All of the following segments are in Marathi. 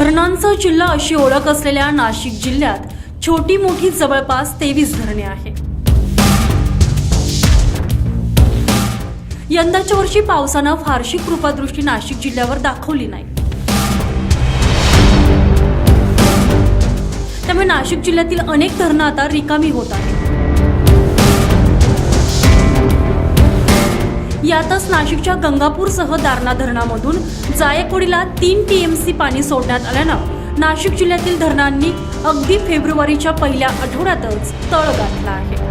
धरणांचा जिल्हा अशी ओळख असलेल्या नाशिक जिल्ह्यात छोटी मोठी जवळपास तेवीस धरणे आहे यंदाच्या वर्षी पावसानं फारशी कृपादृष्टी नाशिक जिल्ह्यावर दाखवली नाही. त्यामुळे नाशिक जिल्ह्यातील अनेक धरणं आता रिकामी होत आहेत. यातच नाशिकच्या गंगापूरसह दारणा धरणामधून जायकवाडीला तीन टीएमसी पाणी सोडण्यात आल्यानं नाशिक जिल्ह्यातील धरणांनी अगदी फेब्रुवारीच्या पहिल्या आठवड्यातच तळ गाठला आहे.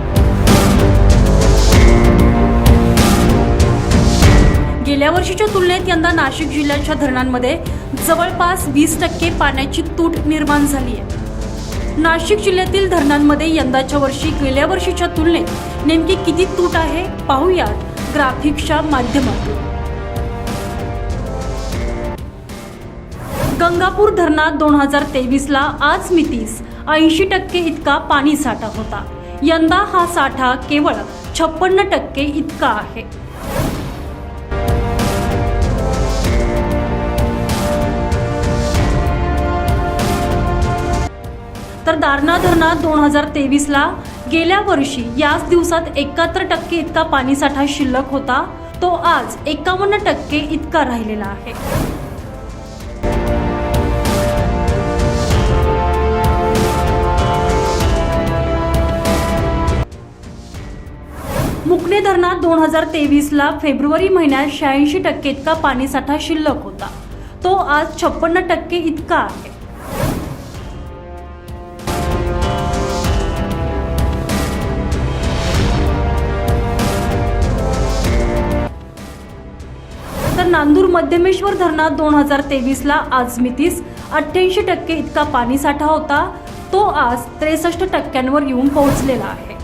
गेल्या वर्षीच्या तुलनेत यंदा नाशिक जिल्ह्याच्या धरणांमध्ये जवळपास वीस टक्के पाण्याची तूट निर्माण झाली आहे. नाशिक जिल्ह्यातील धरणांमध्ये यंदाच्या वर्षी गेल्या वर्षीच्या तुलनेत नेमकी किती तूट आहे पाहूयात. ग्राफिक्सच्या माध्यमातून. गंगापूर धरणात दोन हजार तेवीसला आज मितीस. ऐंशी टक्के इतका पाणी साठा होता. यंदा हा साठा केवळ छप्पन्न टक्के इतका आहे. तर दारणा धरणात दोन हजार तेवीसला गेल्या वर्षी याच दिवसात एकाहत्तर टक्के इतका पाणीसाठा शिल्लक होता. तो आज एकावन्न टक्के इतका राहिलेला आहे. मुकणे धरणात दोन हजार तेवीसला फेब्रुवारी महिन्यात शहाऐंशी टक्के इतका पाणीसाठा शिल्लक होता. तो आज छप्पन्न टक्के इतका आहे. नांदूर मध्यमेश्वर धरणात दोन हजार तेवीसला आज मितीस अठ्ठ्याऐंशी टक्के इतका पाणीसाठा होता. तो आज त्रेसष्ट टक्क्यांवर येऊन पोहोचलेला आहे.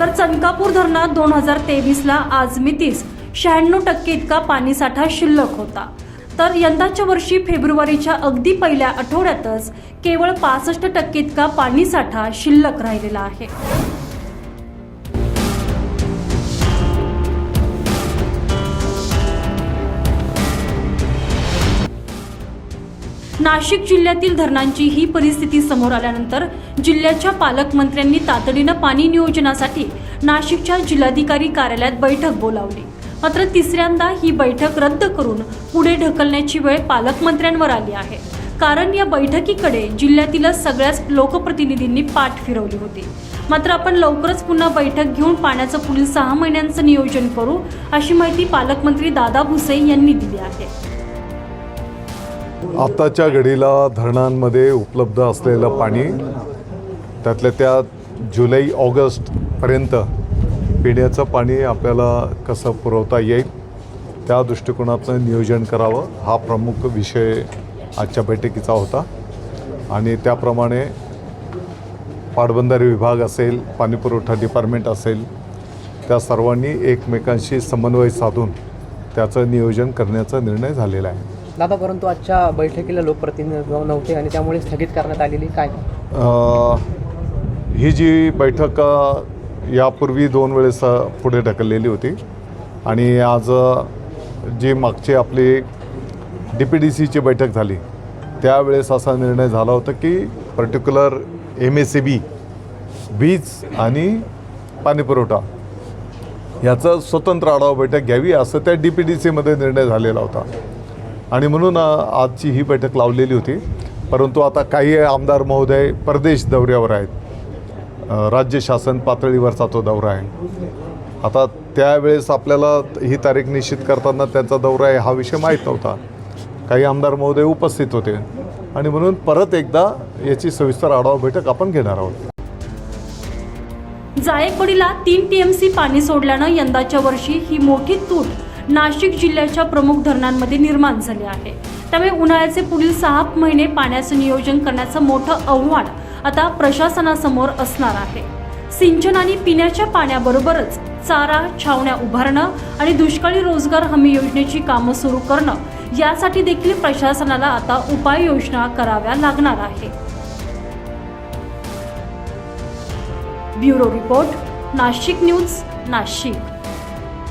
तर चनकापूर धरणात दोन हजार तेवीसला आज मितीस शहाण्णव टक्के इतका पाणीसाठा शिल्लक होता. तर यंदाच्या वर्षी फेब्रुवारीच्या अगदी पहिल्या आठवड्यातच केवळ पासष्ट टक्के इतका पाणीसाठा शिल्लक राहिलेला आहे. नाशिक जिल्ह्यातील धरणांची ही परिस्थिती समोर आल्यानंतर जिल्ह्याच्या पालकमंत्र्यांनी तातडीनं पाणी नियोजनासाठी नाशिकच्या जिल्हाधिकारी कार्यालयात बैठक बोलावली. मात्र तिसऱ्यांदा ही बैठक रद्द करून पुढे ढकलण्याची वेळ पालकमंत्र्यांवर आली आहे. कारण या बैठकीकडे जिल्ह्यातील सगळ्याच लोकप्रतिनिधींनी पाठ फिरवली होती. मात्र आपण लवकरच पुन्हा बैठक घेऊन पाण्याचं पुढील सहा महिन्यांचं नियोजन करू अशी माहिती पालकमंत्री दादा भुसे यांनी दिली आहे. आत्ताच्या घडीला धरणांमध्ये उपलब्ध असलेलं पाणी त्यातल्या त्यात जुलै ऑगस्टपर्यंत पिण्याचं पाणी आपल्याला कसं पुरवता येईल त्या दृष्टिकोनातनं नियोजन करावं. हा प्रमुख विषय आजच्या बैठकीचा होता. आणि त्याप्रमाणे पाटबंधारे विभाग असेल पाणीपुरवठा डिपार्टमेंट असेल त्या सर्वांनी एकमेकांशी समन्वय साधून त्याचं नियोजन करण्याचा निर्णय झालेला आहे. दादा परंतु आजच्या बैठकीला लोकप्रतिनिधी नव्हते आणि त्यामुळे स्थगित करण्यात आलेली काय? ही जी बैठक यापूर्वी दोन वेळेस पुढे ढकललेली होती. आणि आज जी मागची आपली डी पी डी सीची बैठक झाली त्यावेळेस असा निर्णय झाला होता की particular M S C B वीज आणि पाणीपुरवठा याचं स्वतंत्र आढावा बैठक घ्यावी असं त्या डी पी डी सीमध्ये निर्णय झालेला होता. आणि म्हणून आजची ही बैठक लावलेली होती. परंतु आता काही आमदार महोदय परदेश दौऱ्यावर आहेत. राज्य शासन पातळीवरचा तो दौरा आहे. आता त्यावेळेस आपल्याला ही तारीख निश्चित करताना त्यांचा दौरा आहे हा विषय माहीत नव्हता. काही आमदार महोदय उपस्थित होते. आणि म्हणून परत एकदा याची सविस्तर आढावा बैठक आपण घेणार आहोत. जायकवाडीला तीन टीएमसी पाणी सोडल्यानं यंदाच्या वर्षी ही मोठी तूट नाशिक जिल्ह्याच्या प्रमुख धरणांमध्ये निर्माण झाली आहे. त्यामुळे उन्हाळ्याचे पुढील सहा महिने पाण्याचं नियोजन करण्याचं मोठं आव्हान आता प्रशासनासमोर असणार आहे. सिंचन आणि पिण्याच्या पाण्याबरोबरच चारा छावण्या उभारणं आणि दुष्काळी रोजगार हमी योजनेची कामं सुरू करणं यासाठी देखील प्रशासनाला आता उपाययोजना कराव्या लागणार आहे. Bureau report Nashik news Nashik.